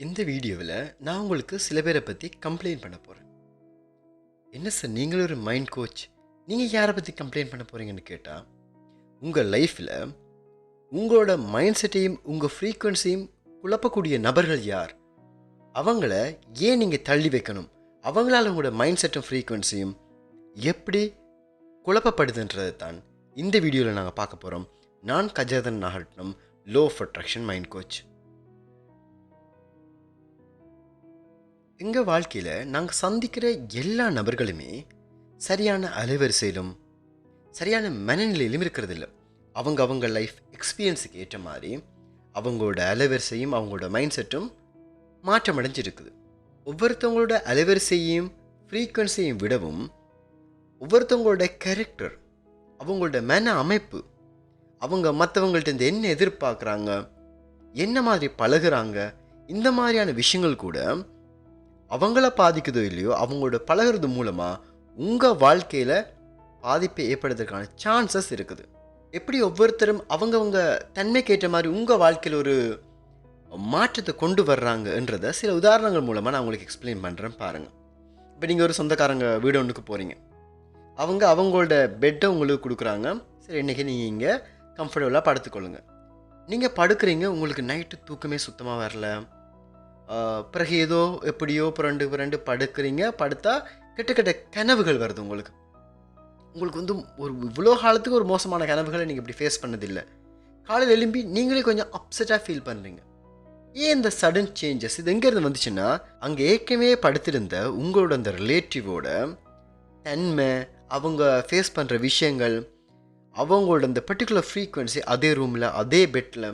இந்த வீடியோவில் நான் உங்களுக்கு சில பேரை பற்றி கம்ப்ளைண்ட் பண்ண போகிறேன் என்ன சார் நீங்களும் ஒரு மைண்ட் கோச் நீங்கள் யாரை பற்றி கம்ப்ளைண்ட் பண்ண போகிறீங்கன்னு கேட்டால் உங்கள் லைஃப்பில் உங்களோட மைண்ட் செட்டையும் உங்கள் ஃப்ரீக்குவென்சியும் குழப்பக்கூடிய நபர்கள் யார்? அவங்கள ஏன் நீங்கள் தள்ளி வைக்கணும்? அவங்களால உங்களோட மைண்ட் செட்டும் ஃப்ரீக்குவென்சியும் எப்படி குழப்பப்படுதுன்றது தான் இந்த வீடியோவில் நாங்கள் பார்க்க போகிறோம் நான் கஜாதன் நாகட்னம் law of attraction mind coach எங்கள் வாழ்க்கையில் நாங்கள் சந்திக்கிற எல்லா நபர்களுமே சரியான அலைவரிசையிலும் சரியான மனநிலையிலும் இருக்கிறது இல்லை அவங்க அவங்க லைஃப் எக்ஸ்பீரியன்ஸுக்கு ஏற்ற மாதிரி அவங்களோட அலைவரிசையும் அவங்களோட மைண்ட் செட்டும் மாற்றம் அடைஞ்சிருக்குது ஒவ்வொருத்தவங்களோட அலைவரிசையும் ஃப்ரீக்குவன்சியையும் விடவும் ஒவ்வொருத்தவங்களோட கேரக்டர் அவங்களோட மன அமைப்பு அவங்க மற்றவங்கள்ட்ட இருந்து என்ன எதிர்பார்க்குறாங்க என்ன மாதிரி பழகுறாங்க இந்த மாதிரியான விஷயங்கள் கூட அவங்கள பாதிக்குதோ இல்லையோ அவங்களோட பழகுறது மூலமாக உங்கள் வாழ்க்கையில் பாதிப்பை ஏற்படுறதுக்கான சான்சஸ் இருக்குது. எப்படி ஒவ்வொருத்தரும் அவங்கவுங்க தன்மைக்கு ஏற்ற மாதிரி உங்கள் வாழ்க்கையில் ஒரு மாற்றத்தை கொண்டு வர்றாங்கன்றத சில உதாரணங்கள் மூலமாக நான் உங்களுக்கு எக்ஸ்பிளைன் பண்ணுறேன் பாருங்கள் இப்போ நீங்கள் ஒரு சொந்தக்காரங்க வீடு ஒன்றுக்கு போகிறீங்க அவங்க அவங்களோட பெட்டை உங்களுக்கு கொடுக்குறாங்க. சரி இன்றைக்கி நீங்கள் இங்கே கம்ஃபர்டபுளாக படுத்துக்கொள்ளுங்க. நீங்கள் படுக்கிறீங்க உங்களுக்கு நைட்டு தூக்கமே சுத்தமாக வரல. பிறகு ஏதோ எப்படியோ புரண்டு புரண்டு படுக்கிறீங்க படுத்தா கெட்ட கெட்ட கனவுகள் வருது உங்களுக்கு. உங்களுக்கு வந்து ஒரு இவ்வளோ காலத்துக்கு ஒரு மோசமான கனவுகளை நீங்கள் இப்படி ஃபேஸ் பண்ணதில்லை. காலையில் எழும்பி நீங்களே கொஞ்சம் அப்செட்டாக ஃபீல் பண்ணுறீங்க ஏன் இந்த சடன் சேஞ்சஸ் இது எங்கேருந்து வந்துச்சுன்னா அங்கே ஏற்கனவே படுத்திருந்த உங்களோட அந்த ரிலேட்டிவோட தன்மை அவங்க ஃபேஸ் பண்ணுற விஷயங்கள் அவங்களோட அந்த பர்டிகுலர் ஃப்ரீக்குவென்சி அதே ரூமில் அதே பெட்டில்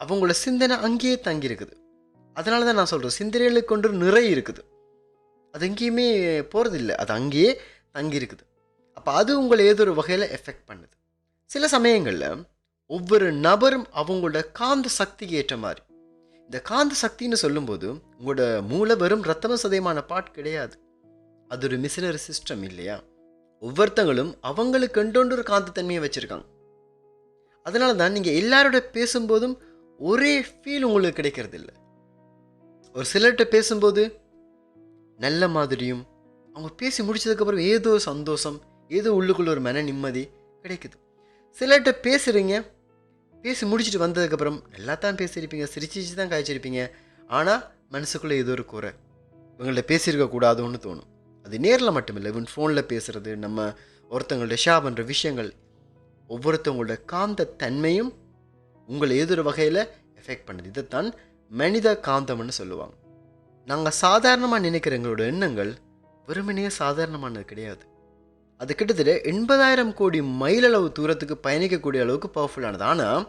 அவங்களோட சிந்தனை அங்கேயே தங்கியிருக்குது. அதனால தான் நான் சொல்கிறேன் சிந்தனைகளுக்கு கொண்டு நிறை இருக்குது. அது எங்கேயுமே போகிறதில்ல அது அங்கேயே தங்கியிருக்குது. அப்போ அது உங்களை ஏதோ ஒரு வகையில் எஃபெக்ட் பண்ணுது. சில சமயங்களில் ஒவ்வொரு நபரும் அவங்களோட காந்த சக்திக்கு ஏற்ற மாதிரி. இந்த காந்த சக்தின்னு சொல்லும்போது உங்களோட மூளை வெறும் ரத்தன சதயமான பாட் கிடையாது. அது ஒரு மிஷினரி சிஸ்டம் இல்லையா? ஒவ்வொருத்தங்களும் அவங்களுக்கு கண்டோண்டு ஒரு காந்தத்தன்மையை வச்சுருக்காங்க. அதனால தான் நீங்கள் எல்லாரோட பேசும்போதும் ஒரே ஃபீல் உங்களுக்கு கிடைக்கிறது இல்லை ஒரு சிலர்கிட்ட பேசும்போது நல்ல மாதிரியும் அவங்க பேசி முடிச்சதுக்கப்புறம் ஏதோ ஒரு சந்தோஷம் ஏதோ உள்ளுக்குள்ள ஒரு மன நிம்மதி கிடைக்குது. சிலர்கிட்ட பேசுகிறீங்க பேசி முடிச்சுட்டு வந்ததுக்கப்புறம் நல்லா தான் பேசியிருப்பீங்க சிரிச்சிச்சு தான் காய்ச்சிருப்பீங்க. ஆனால் மனசுக்குள்ளே ஏதோ ஒரு குறை. இவங்கள்ட்ட பேசியிருக்க கூடாதுன்னு தோணும். அது நேரில் மட்டுமில்லை இவன் ஃபோனில் பேசுகிறது நம்ம ஒருத்தங்கள்ட்ட ஷா பண்ணுற விஷயங்கள் ஒவ்வொருத்தவங்களோட காந்த தன்மையும் உங்களை ஏதோ ஒரு வகையில் எஃபெக்ட் பண்ணுது. இதைத்தான் மனித காந்தம்னு சொல்லுவாங்க. நாங்கள் சாதாரணமாக நினைக்கிற எங்களோட எண்ணங்கள் வெறுமனையே சாதாரணமானது கிடையாது. அது கிட்டத்தட்ட எண்பதாயிரம் கோடி மைல் அளவு தூரத்துக்கு பயணிக்கக்கூடிய அளவுக்கு பவர்ஃபுல்லானது ஆனால்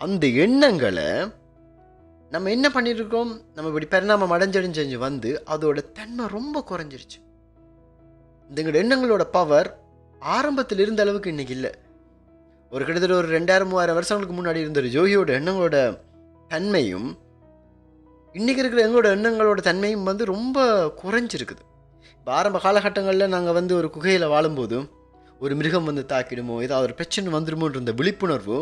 அந்த எண்ணங்களை நம்ம என்ன பண்ணியிருக்கோம் நம்ம இப்படி பரிணாமம் அடைஞ்சடைஞ்சு வந்து அதோட தன்மை ரொம்ப குறைஞ்சிருச்சு. இந்த எங்களோட எண்ணங்களோட பவர் ஆரம்பத்தில் இருந்த அளவுக்கு இன்னைக்கு இல்லை. ஒரு கிட்டத்தட்ட ஒரு ரெண்டாயிரம் மூவாயிரம் வருஷங்களுக்கு முன்னாடி இருந்த ஒரு ஜோகியோட எண்ணங்களோட தன்மையும் இன்றைக்கி இருக்கிற எங்களோட எண்ணங்களோட தன்மையும் வந்து ரொம்ப குறைஞ்சிருக்குது. இப்போ ஆரம்ப காலகட்டங்களில் நாங்கள் வந்து ஒரு குகையில் வாழும்போது ஒரு மிருகம் வந்து தாக்கிடுமோ ஏதாவது ஒரு பிரச்சனை வந்துடுமோன்ற விழிப்புணர்வு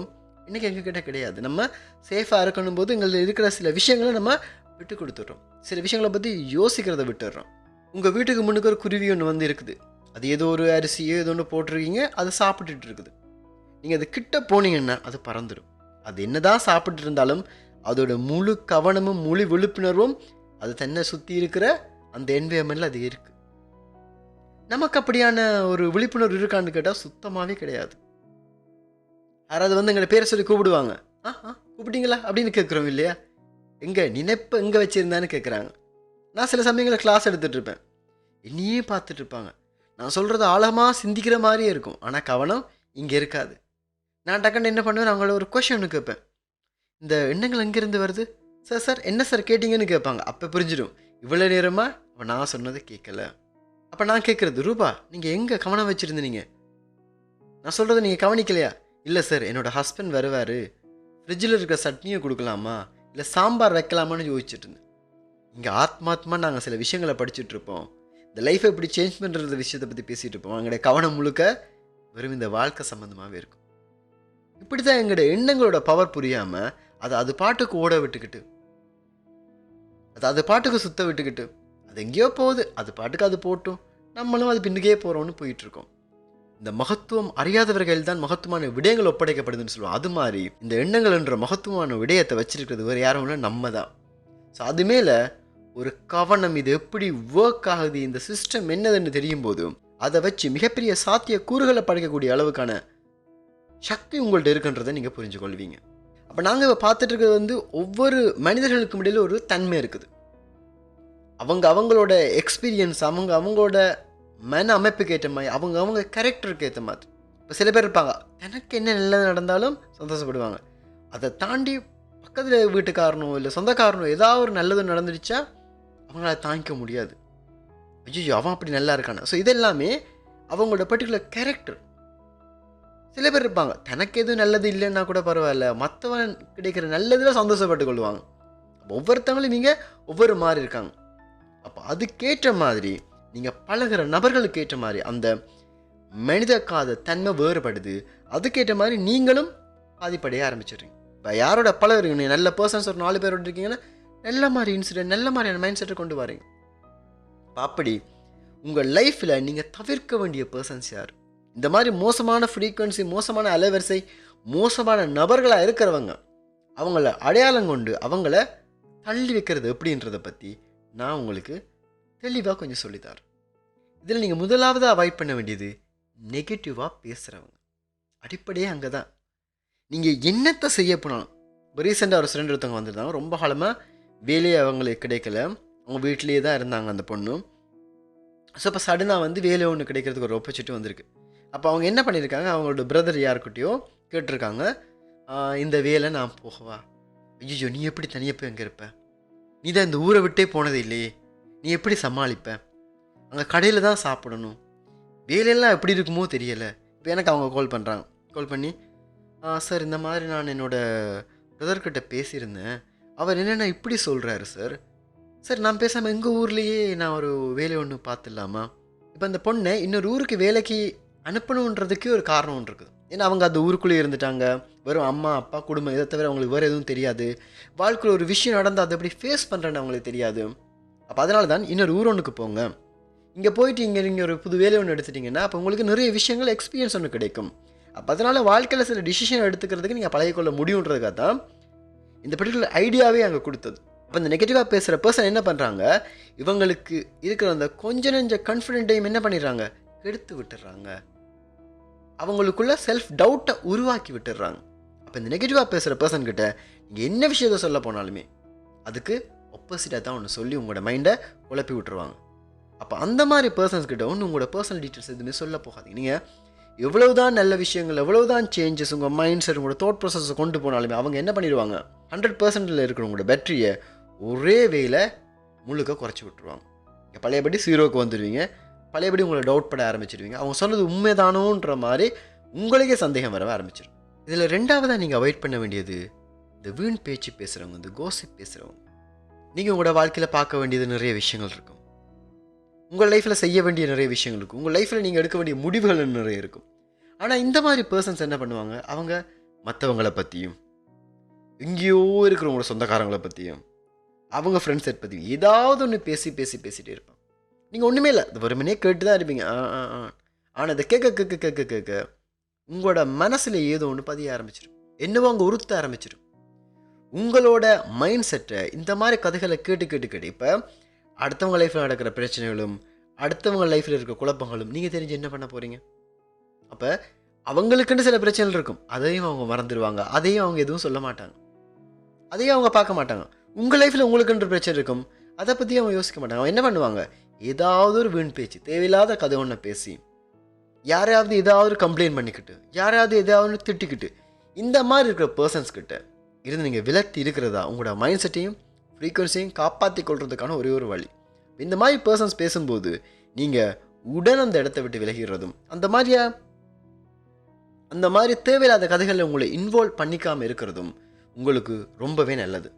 இன்றைக்கி எங்ககிட்ட கிடையாது. நம்ம சேஃபாக இருக்கணும் போது எங்களில் இருக்கிற சில விஷயங்களை நம்ம விட்டு கொடுத்துட்றோம். சில விஷயங்களை பற்றி யோசிக்கிறத விட்டுடுறோம். உங்கள் வீட்டுக்கு முன்னுக்கு ஒரு குருவி ஒன்று வந்து இருக்குது. அது ஏதோ ஒரு அரிசியோ ஏதோ ஒன்று போட்டிருக்கீங்க அதை சாப்பிட்டுட்டு இருக்குது. நீங்கள் அது கிட்ட போனீங்கன்னா அது பறந்துடும் அது என்னதான் சாப்பிட்டு இருந்தாலும் அதோட முழு கவனமும் முழு விழிப்புணர்வும் அது தன்னை சுற்றி இருக்கிற அந்த என்வியன்மெண்ட்டில் அது இருக்குது நமக்கு அப்படியான ஒரு விழிப்புணர்வு இருக்கான்னு கேட்டால் சுத்தமாகவே கிடையாது. யாராவது வந்து எங்களை பேரை சொல்லி கூப்பிடுவாங்க. ஆ ஆ கூப்பிட்டீங்களா? அப்படின்னு கேட்குறோம் இல்லையா? எங்கே நினைப்பு எங்கே வச்சுருந்தான்னு கேட்குறாங்க நான் சில சமயங்களில் கிளாஸ் எடுத்துகிட்டு இருப்பேன். என்னையே பார்த்துட்டு இருப்பாங்க. நான் சொல்கிறது ஆழமாக சிந்திக்கிற மாதிரியே இருக்கும். ஆனால் கவனம் இங்கே இருக்காது. நான் டக்குன்னு என்ன பண்ணுவேன்? அவங்கள ஒரு கொஷன் கேட்பேன். இந்த எண்ணங்கள் எங்கேருந்து வருது? சார் சார் என்ன சார் கேட்டிங்கன்னு கேட்பாங்க. அப்போ புரிஞ்சிடும். இவ்வளோ நேரமாக அப்போ நான் சொன்னதை கேட்கல. அப்போ நான் கேட்குறது ரூபா நீங்கள் எங்கே கவனம் வச்சுருந்தீங்க? நான் சொல்கிறத நீங்கள் கவனிக்கலையா? இல்லை சார் என்னோடய ஹஸ்பண்ட் வருவார். ஃப்ரிட்ஜில் இருக்கிற சட்னியை கொடுக்கலாமா? இல்லை சாம்பார் வைக்கலாமான்னு யோசிச்சுட்டு இருந்தேன் இங்கே ஆத்மாத்மா நாங்கள் சில விஷயங்களை படிச்சுட்டு இருப்போம் இந்த லைஃப்பை எப்படி சேஞ்ச் பண்ணுறது விஷயத்தை பற்றி பேசிகிட்டு இருப்போம் எங்களுடைய கவனம் முழுக்க வெறும் இந்த வாழ்க்கை சம்மந்தமாகவே இருக்கும். இப்படி தான் எங்களுடைய எண்ணங்களோட பவர் புரியாமல் அதை அது பாட்டுக்கு ஓட விட்டுக்கிட்டு அது அது பாட்டுக்கு சுத்த விட்டுக்கிட்டு அது எங்கேயோ போகுது அது பாட்டுக்கு அது போட்டும். நம்மளும் அது பின்னுக்கே போகிறோம்னு போயிட்டுருக்கோம். இந்த மகத்துவம் அறியாதவர்கள் தான் மகத்துவமான விடயங்கள் ஒப்படைக்கப்படுதுன்னு சொல்லுவோம். அது மாதிரி இந்த எண்ணங்கள் என்ற மகத்துவமான விடயத்தை வச்சிருக்கிறது வேறு யாரும் நம்ம தான் ஸோ அது மேலே ஒரு கவனம் இது எப்படி ஒர்க் ஆகுது இந்த சிஸ்டம் என்னதுன்னு தெரியும் போது அதை வச்சு மிகப்பெரிய சாத்திய கூறுகளை படைக்கக்கூடிய அளவுக்கான சக்தி உங்கள்கிட்ட இருக்குன்றதை நீங்கள் புரிஞ்சு கொள்வீங்க அப்போ நாங்கள் இப்போ பார்த்துட்டு இருக்கிறது வந்து ஒவ்வொரு மனிதர்களுக்கும் இடையில ஒரு தன்மை இருக்குது. அவங்க அவங்களோட எக்ஸ்பீரியன்ஸ் அவங்க அவங்களோட மன அமைப்புக்கு ஏற்ற மாதிரி அவங்க அவங்க கேரக்டருக்கு ஏற்ற மாதிரி. இப்போ சில பேர் இருப்பாங்க எனக்கு என்ன நல்லது நடந்தாலும் சந்தோஷப்படுவாங்க. அதை தாண்டி பக்கத்தில் வீட்டுக்காரனோ இல்லை சொந்தக்காரனோ ஏதாவது ஒரு நல்லது நடந்துடுச்சா அவங்களால தாங்கிக்க முடியாது. ஐயோ அவன் அப்படி நல்லா இருக்கான? ஸோ இதெல்லாமே அவங்களோட பர்டிகுலர் கேரக்டர் சில பேர் இருப்பாங்க. தனக்கு எதுவும் நல்லது இல்லைன்னா கூட பரவாயில்ல. மற்றவன் கிடைக்கிற நல்லதில் சந்தோஷப்பட்டு கொள்வாங்க ஒவ்வொருத்தவங்களும் நீங்கள் ஒவ்வொரு மாதிரி இருக்காங்க. அப்போ அதுக்கேற்ற மாதிரி நீங்கள் பழகுற நபர்களுக்கு ஏற்ற மாதிரி அந்த மனித காத தன்மை வேறுபடுது. அதுக்கேற்ற மாதிரி நீங்களும் பாதிப்படைய ஆரம்பிச்சிடுறீங்க. இப்போ யாரோட பழகுறீங்க? நீங்கள் நல்ல பர்சன்ஸ் ஒரு நாலு பேரோட இருக்கீங்கன்னா நல்ல மாதிரி இன்சிடென்ட் நல்ல மாதிரியான மைண்ட் செட்டை கொண்டு வரீங்க அப்படி உங்கள் லைஃப்பில் நீங்கள் தவிர்க்க வேண்டிய பர்சன்ஸ் யார்? இந்த மாதிரி மோசமான ஃப்ரீக்குவன்சி மோசமான அலைவரிசை மோசமான நபர்களாக இருக்கிறவங்க அவங்கள அடையாளம் கொண்டு அவங்கள தள்ளி வைக்கிறது எப்படின்றத பற்றி நான் உங்களுக்கு தெளிவாக கொஞ்சம் சொல்லித்தார் இதில் நீங்கள் முதலாவது அவாய்ட் பண்ண வேண்டியது நெகட்டிவாக பேசுகிறவங்க அடிப்படையே அங்கே தான் நீங்கள் என்னத்தை செய்ய போனாலும் இப்போ ரீசெண்டாக ஒரு ஃப்ரெண்ட் ஒருத்தவங்க வந்திருந்தாங்க ரொம்ப காலமாக வேலையே அவங்களுக்கு கிடைக்கல. அவங்க வீட்லேயே தான் இருந்தாங்க அந்த பொண்ணு. ஸோ இப்போ சடனாக வந்து வேலை ஒன்று கிடைக்கிறதுக்கு ஒரு ஆப்பர்ச்சுனிட்டி வந்திருக்கு. அப்போ அவங்க என்ன பண்ணியிருக்காங்க அவங்களோட பிரதர் யாருக்கிட்டேயோ கேட்டிருக்காங்க. இந்த வேலை நான் போகவா? ஐயோ நீ எப்படி தனியாக போய் அங்கே இருப்ப? நீ தான் இந்த ஊரை விட்டே போனது இல்லையே. நீ எப்படி சமாளிப்ப? அங்கே கடையில் தான் சாப்பிடணும். வேலையெல்லாம் எப்படி இருக்குமோ தெரியலை. இப்போ எனக்கு அவங்க கால் பண்ணுறாங்க கால் பண்ணி சார் இந்த மாதிரி நான் என்னோடய பிரதர்கிட்ட பேசியிருந்தேன். அவர் என்னென்ன இப்படி சொல்கிறாரு சார் சார் நான் பேசாமல் எங்கள் ஊர்லேயே நான் ஒரு வேலை ஒன்று பார்த்துடலாமா? இப்போ அந்த பொண்ணை இன்னொரு ஊருக்கு வேலைக்கு அனுப்பணுன்றதுக்கே ஒரு காரணம் ஒன்று இருக்குது. ஏன்னா அவங்க அந்த ஊருக்குள்ளேயே இருந்துட்டாங்க. வெறும் அம்மா அப்பா குடும்பம் இதை தவிர அவங்களுக்கு வேறு எதுவும் தெரியாது. வாழ்க்கையில் ஒரு விஷயம் நடந்தால் அதை எப்படி ஃபேஸ் பண்ணுறேன்னு அவங்களுக்கு தெரியாது. அப்போ அதனால தான் இன்னொரு ஊர் ஒன்றுக்கு போங்க. இங்கே போயிட்டு இங்கே நீங்கள் ஒரு புது வேலை ஒன்று எடுத்துட்டிங்கன்னா அப்போ உங்களுக்கு நிறைய விஷயங்கள் எக்ஸ்பீரியன்ஸ் ஒன்று கிடைக்கும். அப்போ அதனால் வாழ்க்கையில் சில டிசிஷன் எடுத்துக்கிறதுக்கு நீங்கள் பழகிக்கொள்ள முடியுன்றதுக்காக தான் இந்த பர்டிகுலர் ஐடியாவே அங்கே கொடுத்தது. அப்போ இந்த நெகட்டிவாக பேசுகிற பர்சன் என்ன பண்ணுறாங்க? இவங்களுக்கு இருக்கிற அந்த கொஞ்ச நெஞ்ச கான்ஃபிடென்ட்டையும் என்ன பண்ணிடுறாங்க? கெடுத்து விட்டுடுறாங்க. அவங்களுக்குள்ள செல்ஃப் டவுட்டை உருவாக்கி விட்டுடுறாங்க. அப்போ இந்த நெகட்டிவாக பேசுகிற பர்சன் கிட்ட நீங்கள் என்ன விஷயத்த சொல்ல போனாலுமே அதுக்கு ஒப்போசிட்டாக தான் ஒன்று சொல்லி உங்களோட மைண்டை குழப்பி விட்டுருவாங்க. அப்போ அந்த மாதிரி பர்சன்ஸ் கிட்ட ஒன்று உங்களோட பர்சனல் டீட்டெயில்ஸ் எதுவுமே சொல்ல போகாதீங்க. நீங்கள் எவ்வளவுதான் நல்ல விஷயங்கள் எவ்வளவுதான் சேஞ்சஸ் உங்கள் மைண்ட் செட் உங்களோட தோட் ப்ராசஸை கொண்டு போனாலுமே அவங்க என்ன பண்ணிடுவாங்க? ஹண்ட்ரட் பர்சன்டில் இருக்கிற உங்களோட பேட்டரியை ஒரே வேயில் முழுக்க குறைச்சி விட்டுருவாங்க. பழையபடி ஜீரோக்கு வந்துடுவீங்க பழையபடி உங்களை டவுட் பட ஆரம்பிச்சிடுவீங்க அவங்க சொன்னது உண்மைதானோன்ற மாதிரி உங்களுக்கே சந்தேகம் வர ஆரம்பிச்சிடும் இதில் ரெண்டாவதாக நீங்கள் அவாய்ட் பண்ண வேண்டியது இந்த வீண் பேச்சு பேசுகிறவங்க இந்த கோசிப் பேசுகிறவங்க நீங்கள் உங்களோட வாழ்க்கையில் பார்க்க வேண்டியது நிறைய விஷயங்கள் இருக்கும். உங்கள் லைஃப்பில் செய்ய வேண்டிய நிறைய விஷயங்கள் இருக்கும். உங்கள் லைஃப்பில் நீங்கள் எடுக்க வேண்டிய முடிவுகள் நிறைய இருக்கும். ஆனால் இந்த மாதிரி பர்சன்ஸ் என்ன பண்ணுவாங்க? அவங்க மற்றவங்களை பற்றியும் எங்கேயோ இருக்கிறவங்களோட சொந்தக்காரங்களை பற்றியும் அவங்க ஃப்ரெண்ட்ஸ் செட் பற்றியும் ஏதாவது ஒன்று பேசி பேசி பேசிகிட்டே இருப்பாங்க. நீங்கள் ஒன்றுமே இல்லை. அது வெறுமனே கேட்டு தான் இருப்பீங்க. ஆ ஆ ஆ. ஆனால் இதை கேட்க கேட்க கேட்க கேட்க உங்களோட மனசில் ஏதோ ஒன்று பதிய ஆரம்பிச்சிடும் என்னவோ அங்கே உறுத்த ஆரம்பிச்சிடும் உங்களோட மைண்ட் செட்டை இந்த மாதிரி கதைகளை கேட்டு கேட்டு கேட்டு இப்போ அடுத்தவங்க லைஃப்பில் நடக்கிற பிரச்சனைகளும் அடுத்தவங்க லைஃப்பில் இருக்க குழப்பங்களும் நீங்கள் தெரிஞ்சு என்ன பண்ண போகிறீங்க அப்போ அவங்களுக்குன்னு சில பிரச்சனைகள் இருக்கும். அதையும் அவங்க மறந்துடுவாங்க அதையும் அவங்க எதுவும் சொல்ல மாட்டாங்க. அதையும் அவங்க பார்க்க மாட்டாங்க. உங்கள் லைஃப்பில் உங்களுக்குன்ற பிரச்சனை இருக்கும். அதை பற்றி அவங்க யோசிக்க மாட்டாங்க. அவங்க என்ன பண்ணுவாங்க? ஏதாவது ஒரு வீண் பேச்சு தேவையில்லாத கதை ஒன்று பேசி யாரையாவது ஏதாவது கம்ப்ளைண்ட் பண்ணிக்கிட்டு யாரையாவது ஏதாவது திட்டிக்கிட்டு இந்த மாதிரி இருக்கிற பர்சன்ஸ் கிட்ட இருந்து நீங்கள் விலத்தி இருக்கிறதா உங்களோட மைண்ட் செட்டையும் ஃப்ரீக்குவன்சியும் காப்பாற்றி கொள்றதுக்கான ஒரே ஒரு வழி. இந்த மாதிரி பர்சன்ஸ் பேசும்போது நீங்கள் உடன் அந்த இடத்த விட்டு விலகிறதும் அந்த மாதிரியா? அந்த மாதிரி தேவையில்லாத கதைகளில் உங்களை இன்வால்வ் பண்ணிக்காமல் இருக்கிறதும் உங்களுக்கு ரொம்பவே நல்லது.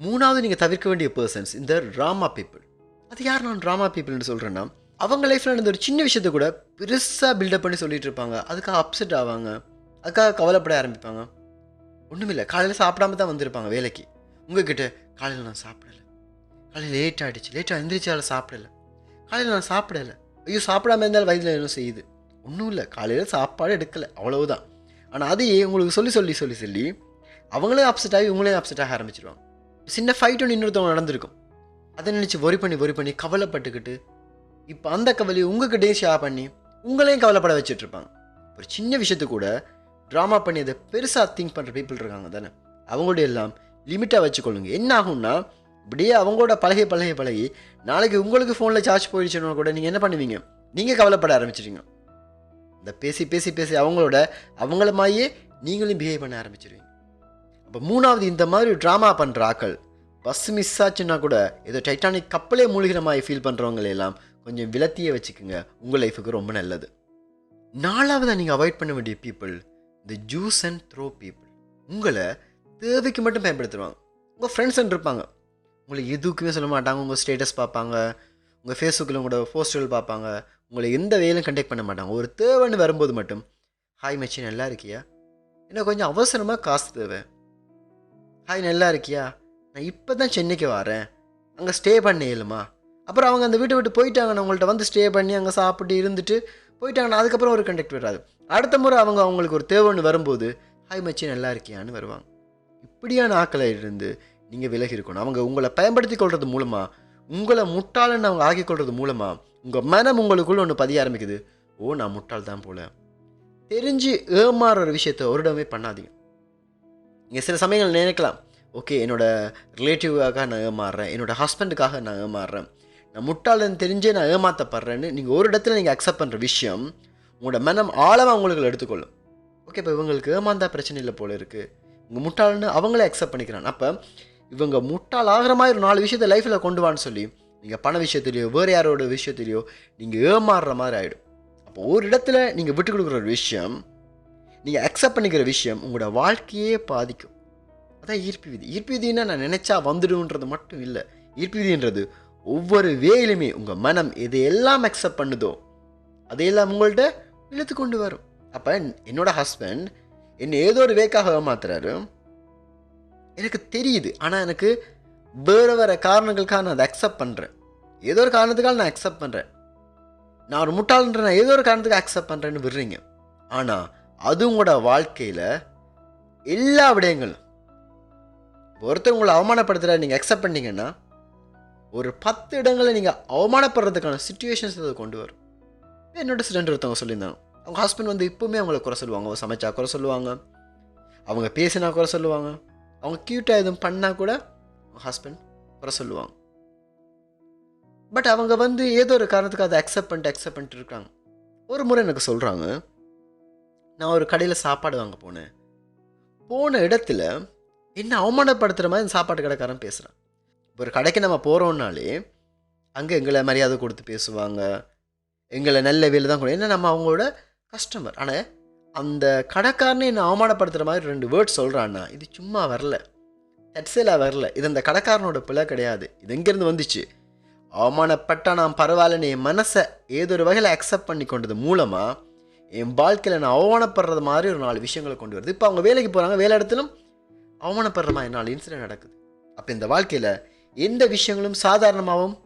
மூணாவது நீங்கள் தவிர்க்க வேண்டிய பர்சன்ஸ் இந்த ட்ராமா பீப்புள் அது யார் நான் ட்ராமா பீப்புள்னு சொல்கிறேன்னா அவங்க லைஃப்பில் நடந்த ஒரு சின்ன விஷயத்த கூட பெருசாக பில்டப் பண்ணி சொல்லிகிட்டு இருப்பாங்க. அதுக்காக அப்செட் ஆவாங்க. அதுக்காக கவலைப்பட ஆரம்பிப்பாங்க. ஒன்றுமில்லை காலையில் சாப்பிடாம தான் வந்திருப்பாங்க வேலைக்கு. உங்ககிட்ட காலையில் நான் சாப்பிடலை. காலையில் லேட் ஆகிடுச்சு லேட்டாக எழுந்திரிச்சால சாப்பிடலை. காலையில் நான் சாப்பிடலை. ஐயோ சாப்பிடாம இருந்தாலும் வயதில் என்ன செய்யுது? ஒன்றும் இல்லை காலையில் சாப்பாடு எடுக்கலை. அவ்வளவுதான். ஆனால் அதையே உங்களுக்கு சொல்லி சொல்லி சொல்லி சொல்லி அவங்களே அப்செட் ஆகி உங்களே அப்செட் ஆக ஆரம்பிச்சிருவாங்க. சின்ன ஃபைட் ஒன்று இன்னொருத்தவங்க நடந்திருக்கும். அதை நினச்சி ஒரி பண்ணி ஒரி பண்ணி கவலைப்பட்டுக்கிட்டு இப்போ அந்த கவலையை உங்ககிட்டயே ஷேர் பண்ணி உங்களையும் கவலைப்பட வச்சுட்ருப்பாங்க ஒரு சின்ன விஷயத்து கூட ட்ராமா பண்ணி அதை பெருசாக திங்க் பண்ணுற பீப்புள் இருக்காங்க தானே? அவங்களோட எல்லாம் லிமிட்டாக வச்சுக்கொள்ளுங்க. என்ன ஆகும்னா இப்படியே அவங்களோட பழகி பழகி பழகி நாளைக்கு உங்களுக்கு ஃபோனில் சார்ஜ் போயிடுச்சுன்னா கூட நீங்கள் என்ன பண்ணுவீங்க? நீங்கள் கவலைப்பட ஆரம்பிச்சிடுங்க இந்த பேசி பேசி பேசி அவங்களோட அவங்கள மாதிரியே நீங்களும் பிஹேவ் பண்ண ஆரம்பிச்சிருவீங்க அப்போ மூணாவது இந்த மாதிரி ட்ராமா பண்ணுற ஆக்கள் பஸ் மிஸ் ஆச்சுன்னா கூட ஏதோ டைட்டானிக் கப்பலே மூழ்கிற மாதிரி ஃபீல் பண்ணுறவங்களை எல்லாம் கொஞ்சம் விலத்தியே வச்சுக்கோங்க. உங்கள் லைஃபுக்கு ரொம்ப நல்லது. நாலாவதாக நீங்கள் அவாய்ட் பண்ண வேண்டிய பீப்புள் இந்த ஜூஸ் அண்ட் த்ரோ பீப்புள் உங்களை தேவைக்கு மட்டும் பயன்படுத்துவாங்க. உங்கள் ஃப்ரெண்ட்ஸ்ன்னு இருப்பாங்க. உங்களை எதுக்குமே சொல்ல மாட்டாங்க. உங்கள் ஸ்டேட்டஸ் பார்ப்பாங்க. உங்கள் ஃபேஸ்புக்கில் உங்களோட போஸ்டர்கள் பார்ப்பாங்க. உங்களை எந்த வேலையும் கண்டெக்ட் பண்ண மாட்டாங்க. ஒரு தேவைன்னு வரும்போது மட்டும் ஹாய் மச்சி நல்லா இருக்கியா? எனக்கு கொஞ்சம் அவசரமாக காசு தேவை. ஹாய் நல்லா இருக்கியா? நான் இப்போ தான் சென்னைக்கு வரேன். அங்கே ஸ்டே பண்ண இயலுமா அப்புறம் அவங்க அந்த வீட்டை விட்டு போயிட்டாங்கன்னு உங்கள்கிட்ட வந்து ஸ்டே பண்ணி அங்கே சாப்பிட்டு இருந்துட்டு போயிட்டாங்கன்னா அதுக்கப்புறம் ஒரு கண்டக்ட் வராது. அடுத்த முறை அவங்க அவங்களுக்கு ஒரு தேவைன்னு வரும்போது ஹாய் மச்சி நல்லா இருக்கியான்னு வருவாங்க. இப்படியான ஆக்களை இருந்து நீங்கள் விலகி இருக்கணும். அவங்க உங்களை பயன்படுத்தி கொள்வது மூலமாக உங்களை முட்டாளன்னு அவங்க ஆக்கி கொள்வது மூலமாக உங்கள் மனம் உங்களுக்குள்ளே ஒன்று பதிய ஆரம்பிக்குது. ஓ நான் முட்டாள் தான் போல. தெரிஞ்சு ஏமாறுற ஒரு விஷயத்த ஒரு இடமே பண்ணாதீங்க. நீங்கள் சில சமயங்கள் நினைக்கலாம். ஓகே என்னோடய ரிலேட்டிவாக நான் ஏமாறுறேன். என்னோட ஹஸ்பண்டுக்காக நான் ஏமாறுறேன். நான் முட்டாளன்னு தெரிஞ்சே நான் ஏமாத்தப்படுறேன்னு நீங்கள் ஒரு இடத்துல நீங்கள் அக்செப்ட் பண்ணுற விஷயம் உங்களோட மனம் ஆழமாக உங்களுக்கு எடுத்துக்கொள்ளும். ஓகே இப்போ இவங்களுக்கு ஏமாந்தா பிரச்சனை இல்லை போல இருக்குது உங்கள் முட்டாள்னு அவங்களே அக்செப்ட் பண்ணிக்கிறான் அப்போ இவங்க முட்டாள் ஆகிற மாதிரி ஒரு நாலு விஷயத்தை லைஃப்பில் கொண்டு வான்னு சொல்லி நீங்கள் பண விஷயத்துலையோ வேறு யாரோட விஷயத்துலையோ நீங்கள் ஏமாறுற மாதிரி ஆகிடும் அப்போ ஒரு இடத்துல நீங்கள் விட்டு கொடுக்குற ஒரு விஷயம் நீங்கள் அக்செப்ட் பண்ணிக்கிற விஷயம் உங்களோட வாழ்க்கையே பாதிக்கும். அதுதான் ஈர்ப்பு விதி. ஈர்ப்பு விதினா நான் நினச்சா வந்துடுன்றது மட்டும் இல்லை. ஈர்ப்பு விதின்றது ஒவ்வொரு வேலையுமே உங்கள் மனம் எதையெல்லாம் அக்செப்ட் பண்ணுதோ அதையெல்லாம் உங்கள்கிட்ட இழுத்து கொண்டு வரும். அப்போ என்னோட ஹஸ்பண்ட் என்னை ஏதோ ஒரு வேக்காக ஏமாத்துறாரு. எனக்கு தெரியுது. ஆனால் எனக்கு வேறு வேறு காரணங்களுக்காக நான் அதை அக்செப்ட் பண்ணுறேன் ஏதோ ஒரு காரணத்துக்காக நான் அக்செப்ட் பண்ணுறேன் நான் ஒரு முட்டாளன்ற நான் ஏதோ ஒரு காரணத்துக்கு அக்செப்ட் பண்ணுறேன்னு விடுறீங்க. ஆனால் அது உங்களோட வாழ்க்கையில் எல்லா விடயங்களும் ஒருத்தர் உங்களை அவமானப்படுத்துகிற நீங்கள் அக்செப்ட் பண்ணீங்கன்னா ஒரு பத்து இடங்களை நீங்கள் அவமானப்படுறதுக்கான சுச்சுவேஷன்ஸ் அதை கொண்டு வரும். என்னோட ஸ்டூடெண்ட் ஒருத்தவங்க சொல்லியிருந்தாங்க. அவங்க ஹஸ்பண்ட் வந்து இப்போவுமே அவங்கள குறை சொல்லுவாங்க. அவங்க சமைச்சா குறை சொல்லுவாங்க. அவங்க பேசினா குறை சொல்லுவாங்க. அவங்க க்யூட்டாக எதுவும் பண்ணால் கூட அவங்க ஹஸ்பண்ட் குறை சொல்லுவாங்க. பட் அவங்க வந்து ஏதோ ஒரு காரணத்துக்கு அதை அக்செப்ட் பண்ணிட்டு அக்செப்ட் பண்ணிட்டு இருக்காங்க. ஒரு முறை எனக்கு சொல்கிறாங்க நான் ஒரு கடையில் சாப்பாடு வாங்க போனேன். போன இடத்துல என்ன அவமானப்படுத்துகிற மாதிரி இந்த சாப்பாட்டு கடைக்காரன் பேசுகிறான் ஒரு கடைக்கு நம்ம போகிறோம்னாலே அங்கே எங்களை மரியாதை கொடுத்து பேசுவாங்க. எங்களை நல்ல வேலை தான் கொடு ஏன்னா நம்ம அவங்களோட கஸ்டமர் ஆனால் அந்த கடைக்காரனே என்ன அவமானப்படுத்துகிற மாதிரி ரெண்டு வேர்ட்ஸ் சொல்கிறான்னா இது சும்மா வரல. தட்சலாக வரல. இது அந்த கடைக்காரனோட பிழை கிடையாது. இது எங்கேருந்து வந்துச்சு? அவமானப்பட்டா நான் பரவாயில்லன்னு என் மனசை ஏதோ ஒரு வகையில் அக்செப்ட் பண்ணி கொண்டது மூலமாக என் வாழ்க்கையில் நான் அவமானப்படுறது மாதிரி ஒரு நாலு விஷயங்களை கொண்டு வருது. இப்போ அவங்க வேலைக்கு போகிறாங்க வேலை இடத்துலும் அவமானப்படுற மாதிரி நாலு இன்சிடென்ட் நடக்குது. அப்போ இந்த வாழ்க்கையில் எந்த விஷயங்களும் சாதாரணமாகவும்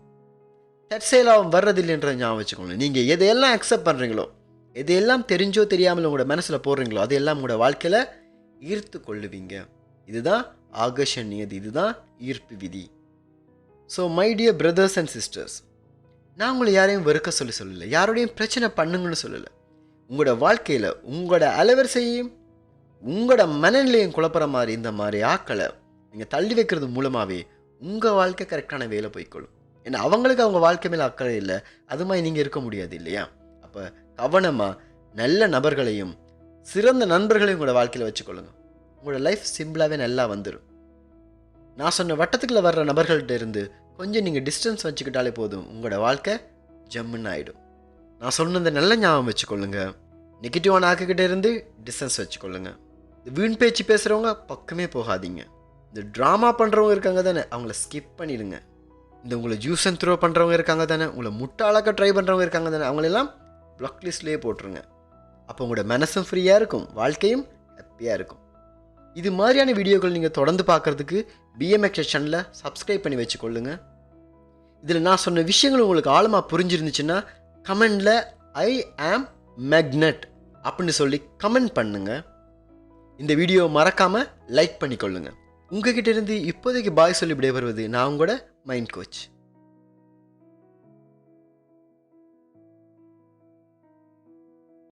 தற்செயலாகவும் வர்றதில்லைன்றதை ஞாபகம் வச்சுக்கோங்க நீங்கள் எதையெல்லாம் அக்செப்ட் பண்ணுறீங்களோ எதையெல்லாம் தெரிஞ்சோ தெரியாமல் உங்களோட மனசில் போடுறீங்களோ அதையெல்லாம் உங்களோட வாழ்க்கையில் ஈர்த்து கொள்ளுவீங்க இதுதான் ஆகர்ஷன் நியதி இதுதான் ஈர்ப்பு விதி. So my dear brothers and sisters நான் உங்களை யாரையும் வெறுக்க சொல்லி சொல்லலை. யாரோடையும் பிரச்சனை பண்ணுங்கன்னு சொல்லலை. உங்களோட வாழ்க்கையில் உங்களோட அலைவரிசையும் உங்களோட மனநிலையும் குழப்புற மாதிரி இந்த மாதிரி ஆக்களை நீங்கள் தள்ளி வைக்கிறது மூலமாகவே உங்கள் வாழ்க்கை கரெக்டான வேலை போய்க்கொள்ளும் ஏன்னா அவங்களுக்கு அவங்க வாழ்க்கை மேலே அக்கறை இல்லை. அது மாதிரி நீங்கள் இருக்க முடியாது இல்லையா? அப்போ கவனமாக நல்ல நபர்களையும் சிறந்த நண்பர்களையும் உங்களோட வாழ்க்கையில் வச்சுக்கொள்ளுங்க. உங்களோட லைஃப் சிம்பிளாகவே நல்லா வந்துடும் நான் சொன்ன வட்டத்துக்குள்ளே வர்ற நபர்கள்ட்ட இருந்து கொஞ்சம் நீங்கள் டிஸ்டன்ஸ் வச்சுக்கிட்டாலே போதும் உங்களோட வாழ்க்கை ஜம்முன்னு ஆகிடும் நான் சொன்னதை நல்ல ஞாபகம் வச்சுக்கொள்ளுங்க. நெகட்டிவான ஆக்குக்கிட்ட இருந்து டிஸ்டன்ஸ் வச்சுக்கொள்ளுங்கள் இந்த வீண் பேச்சு பேசுகிறவங்க பக்கமே போகாதீங்க. இந்த ட்ராமா பண்ணுறவங்க இருக்காங்க தானே அவங்கள ஸ்கிப் பண்ணிடுங்க. இந்த உங்களை ஜூஸ் அண்ட் த்ரோ பண்ணுறவங்க இருக்காங்க தானே உங்களை முட்டாளாக்க ட்ரை பண்ணுறவங்க இருக்காங்க தானே அவங்களெல்லாம் பிளாக் லிஸ்ட்லேயே போட்டுருங்க. அப்போ உங்களோட மனசும் ஃப்ரீயாக இருக்கும் வாழ்க்கையும் ஹாப்பியாக இருக்கும். இது மாதிரியான வீடியோக்கள் நீங்கள் தொடர்ந்து பார்க்குறதுக்கு பிஎம்எக்ஸ் சேனலை சப்ஸ்கிரைப் பண்ணி வச்சுக்கொள்ளுங்க. இதில் நான் சொன்ன விஷயங்கள் உங்களுக்கு ஆழமாக புரிஞ்சிருந்துச்சுன்னா கமெண்டில் ஐ ஆம் மேக்னட் அப்படின்னு சொல்லி கமெண்ட் பண்ணுங்கள் இந்த வீடியோ மறக்காமல் லைக் பண்ணிக்கொள்ளுங்க. உங்ககிட்ட இருந்து இப்போதைக்கு பாய் சொல்லி விடைபெறுவது நான் உங்களோட மைண்ட் கோச்